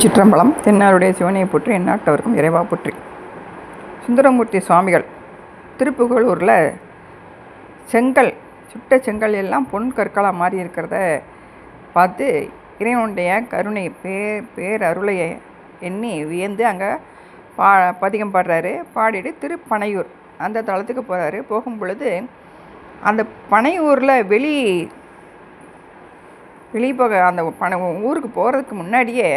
சிற்றம்பலம் தென்னாருடைய சிவனையை போற்றி எந்நாட்டவருக்கும் இறைவா போற்றி. சுந்தரமூர்த்தி சுவாமிகள் திருப்புகழூரில் செங்கல் சுட்ட செங்கல் எல்லாம் பொன் கற்களாக மாறி இருக்கிறத பார்த்து இறைவனுடைய கருணை பேர் பேரருளைய எண்ணி வியந்து அங்கே பா பதிகம் பாடுறாரு. பாடிட்டு திருப்பனையூர் அந்த தளத்துக்கு போகிறாரு போகும் பொழுது அந்த பனையூரில் வெளி வெளியே போக அந்த பண ஊருக்கு போகிறதுக்கு முன்னாடியே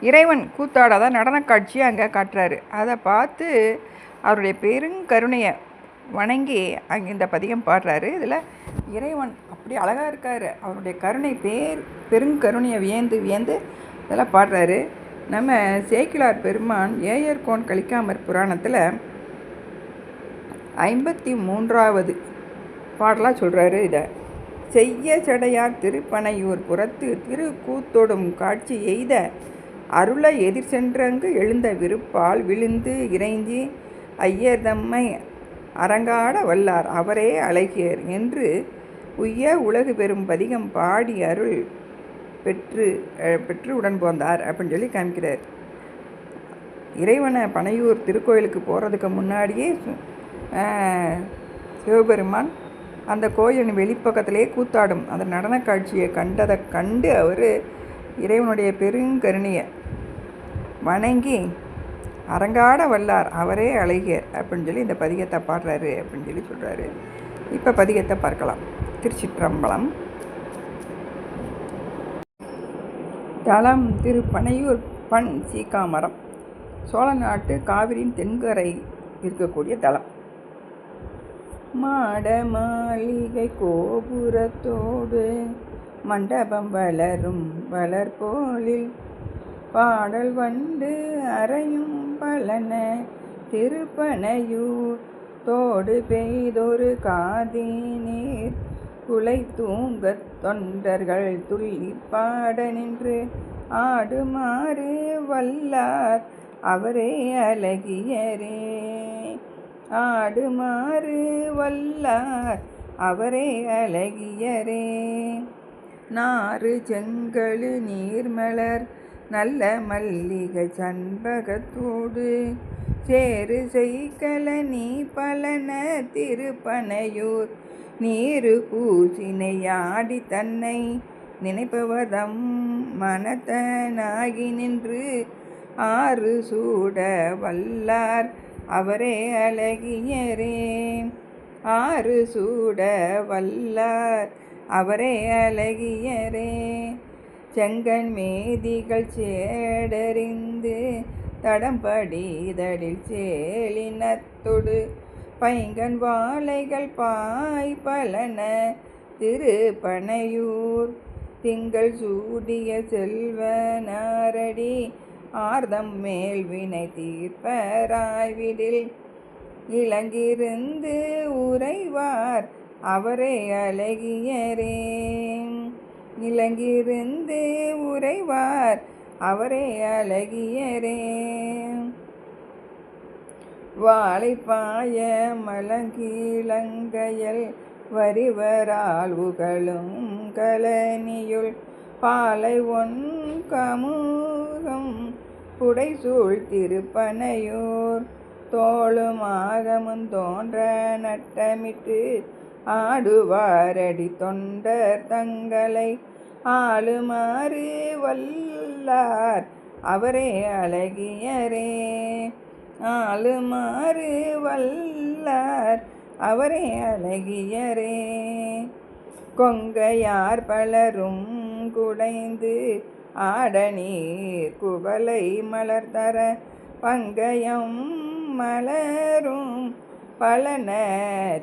இறைவன் கூத்தாடாத நடன காட்சியை அங்கே காட்டுறாரு. அதை பார்த்து அவருடைய பெருங்கருணையை வணங்கி அங்கே இந்த பதிகம் பாடுறாரு. இதில் இறைவன் அப்படி அழகாக இருக்கார். அவருடைய கருணை பேர் பெருங்கருணையை வியந்து வியந்து இதெல்லாம் பாடுறாரு. நம்ம சேக்கிலார் பெருமான் ஏயர்கோன் கலிக்காமற் புராணத்தில் ஐம்பத்தி மூன்றாவது பாடலாக சொல்கிறாரு இதை. செய்ய சடையார் திருப்பனையூர் புறத்து திருக்கூத்தொடும் காட்சி எய்த அருளை எதிர் சென்றங்கு எழுந்த விருப்பால் விழுந்து இறைஞ்சி ஐயர் தம்மை அரங்காட வல்லார் அவரே அழகியர் என்று உய்ய உலகு பெரும் பதிகம் பாடி அருள் பெற்று பெற்று உடன் போந்தார் அப்படின்னு சொல்லி காமிக்கிறார். இறைவனை பனையூர் திருக்கோயிலுக்கு போகிறதுக்கு முன்னாடியே சிவபெருமான் அந்த கோயிலின் வெளிப்பக்கத்திலே கூத்தாடும் அந்த நடன காட்சியை கண்டதை கண்டு அவர் இறைவனுடைய பெருங்கருணியை வணங்கி அரங்காட வல்லார் அவரே அழகியர் அப்படின்னு சொல்லி இந்த பதிகத்தை பாடுறாரு அப்படின்னு சொல்லி சொல்கிறாரு இப்போ பதிகத்தை பார்க்கலாம். திருச்சிற்றம்பலம். தலம் திருப்பனையூர் பண் சீக்காமரம் சோழ நாட்டு காவிரியின் தென்கரை இருக்கக்கூடிய தலம் மாட மாளிகை கோபுரத்தோடு மண்டபம் வளரும் வளர்போலில் பாடல் வண்டு அறையும் பலன திருப்பனையூர். தோடு பெய்தொரு காதி நீர் குலை தூங்கத் தொண்டர்கள் துள்ளி பாட நின்று ஆடுமாறு வல்லார் அவரே அழகியரே. ஆடுமாறு வல்லார் அவரே அழகியரே. நாறு செங்கழு நீர்மலர் நல்ல மல்லிகை சண்பகத்தோடு. சேரு செய்கல நீ பலன திருப்பனையூர். நீரு பூசினையாடி தன்னை நினைப்பவதம் மனத்தனாகி நின்று. ஆறு சூட வல்லார் அவரே அழகியரே. ஆறு சூட வல்லார் அவரே அழகியரே. செங்கன் மேதிகள் சேடறிந்து தடம்படிதழில் சேலினத்தொடு பைங்கன் வாழைகள் பாய் பலன திருப்பனையூர். திங்கள் சூடிய செல்வனாரடி ஆர்தம் மேல் வினை தீர்ப்பராய்விடில். இளங்கிருந்து உறைவார் அவரே அழகியரே. இலங்கிருந்து உறைவார் அவரே அழகியரே. வாழைப்பாய மலங்கீழங்கையல் வரிவரால் உகழும் கலனியுள் பாலை ஒன் கமுகம் புடைசூழ் திருப்பனையூர் தோளும் ஆகமும் தோன்ற நட்டமிட்டு ஆடுவாரடி தொண்டர் தங்களை ஆளுமாறு வல்லார். அவரே அழகியரே ஆளுமாறு வல்லார். அவரே அழகியரே கொங்கையார் பலரும் குடைந்து ஆடநீர் குவலை மலர்தர பங்கயம் மலரும் பலன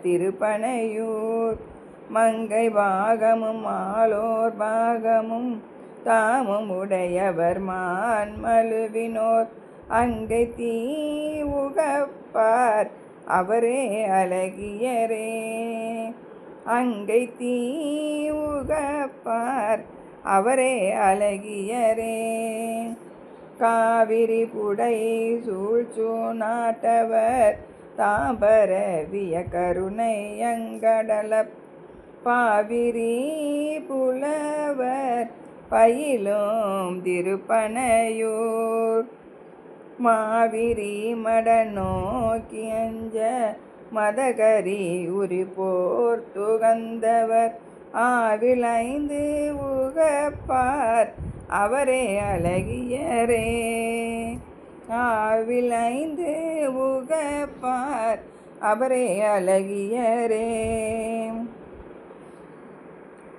திருப்பனையூர். மங்கை பாகமும் ஆளோர் பாகமும் தாமும் உடையவர் மான் மழுவினோர். அங்கை தீ உகப்பார் அவரே அழகியரே. அங்கை தீ உகப்பார் அவரே அழகியரே. காவிரி புடை சூழ்ச்சூ நாட்டவர் தாம்பரவிய கருணை அங்கடல பாவிரி புலவர் பயிலும் திருப்பனையூர். மாவிரி மட நோக்கி அஞ்ச மதகரி உரி போர் துகந்தவர். ஆவிளைந்து உகப்பார் அவரே அழகியரே. ஆவிளைந்து உகப்பார் அவரே அழகியரே.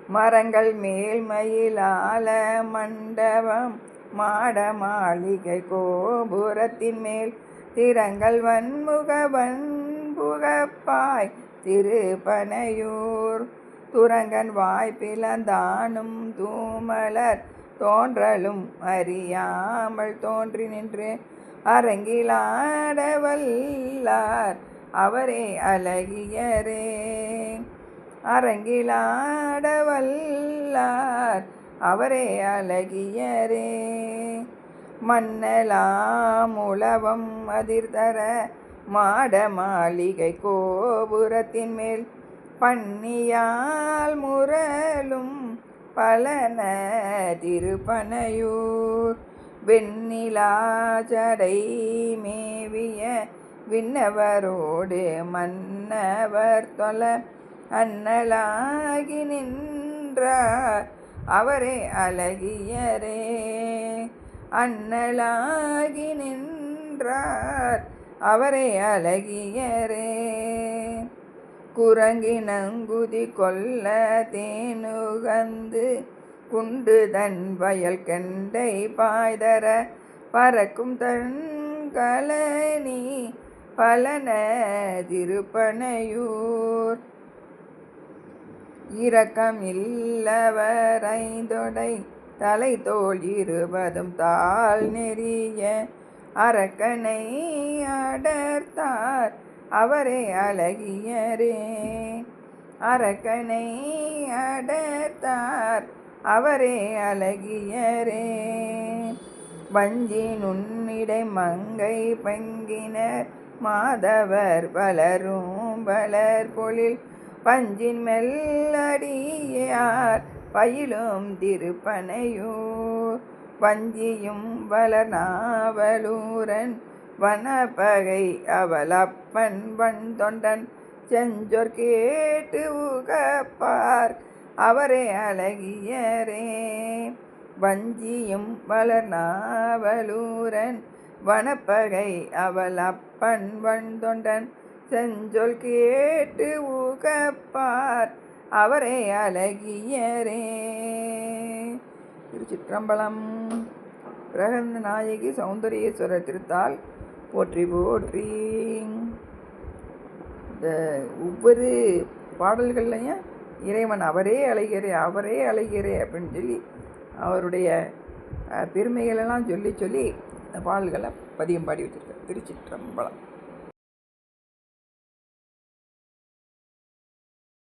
மரங்கள் மேல் மயிலால மண்டபம் மாட மாளிகை கோபுரத்தின் மேல் திறங்கள் வன்முக வன்புகப்பாய் திருப்பனையூர். துரங்கன் வாய்ப்பிலந்தானும் தூமலர் தோன்றலும் அறியாமல் தோன்றி நின்று அரங்கிலாடவல்லார் அவரே அழகியரே. அரங்கிலாடவல்லார் அவரே அழகியரே. மன்னலாம் உளவம் அதிர்தர மாட மாளிகை கோபுரத்தின் மேல் பன்னியால் முரலும் பலன திருப்பனையூர். வெண்ணிலா மேவிய விண்ணவரோடு மன்னவர் தொல அன்னலாகி நின்றார். அவரே அழகியரே. அன்னலாகி நின்றார். அவரே அழகியரே. குரங்கினங்குதி கொல்ல தேனுகந்து குண்டு தன் வயல் கெண்டை பாய்தர பறக்கும் தன் கலனி பலன திருப்பனையூர் இரக்கம் இல்லவரைந்தொடை தலை தோல் இருபதும் தாள் நெறிய அரக்கனை அடர்த்தார் அவரே அழகியரே. அரக்கனை அடர்த்தார் அவரே அழகியரே. வஞ்சி நுண்ணிடை மங்கை பங்கினர் மாதவர் வளரும் வளர் பொழில். பஞ்சின் மெல்லடியார் பயிலும் திருப்பனையூர். வஞ்சியும் வளநாவலூரன் வனப்பகை அவளப்பன் வன் தொண்டன் செஞ்சொர் கேட்டு உகப்பார். அவரே அழகியரே. வஞ்சியும் வளர்நாவலூரன் வனப்பகை அவள் அப்பன் வன் தொண்டன் செஞ்சொல் கேட்டு ஊகப்பார் அவரே அழகியரே. திருச்சிற்றம்பலம். பிரகந்த நாயகி சௌந்தரியேஸ்வரர் திருத்தால் போற்றி போற்றி. இந்த ஒவ்வொரு பாடல்கள்லையும் இறைவன் அவரே அழைகிறே அவரே அழைகிறே அப்படின்னு சொல்லி அவருடைய பெருமைகளெல்லாம் சொல்லி சொல்லி இந்த பாடல்களை பதியம் பாடி வச்சிருக்கார். திருச்சிற்றம்பலம்.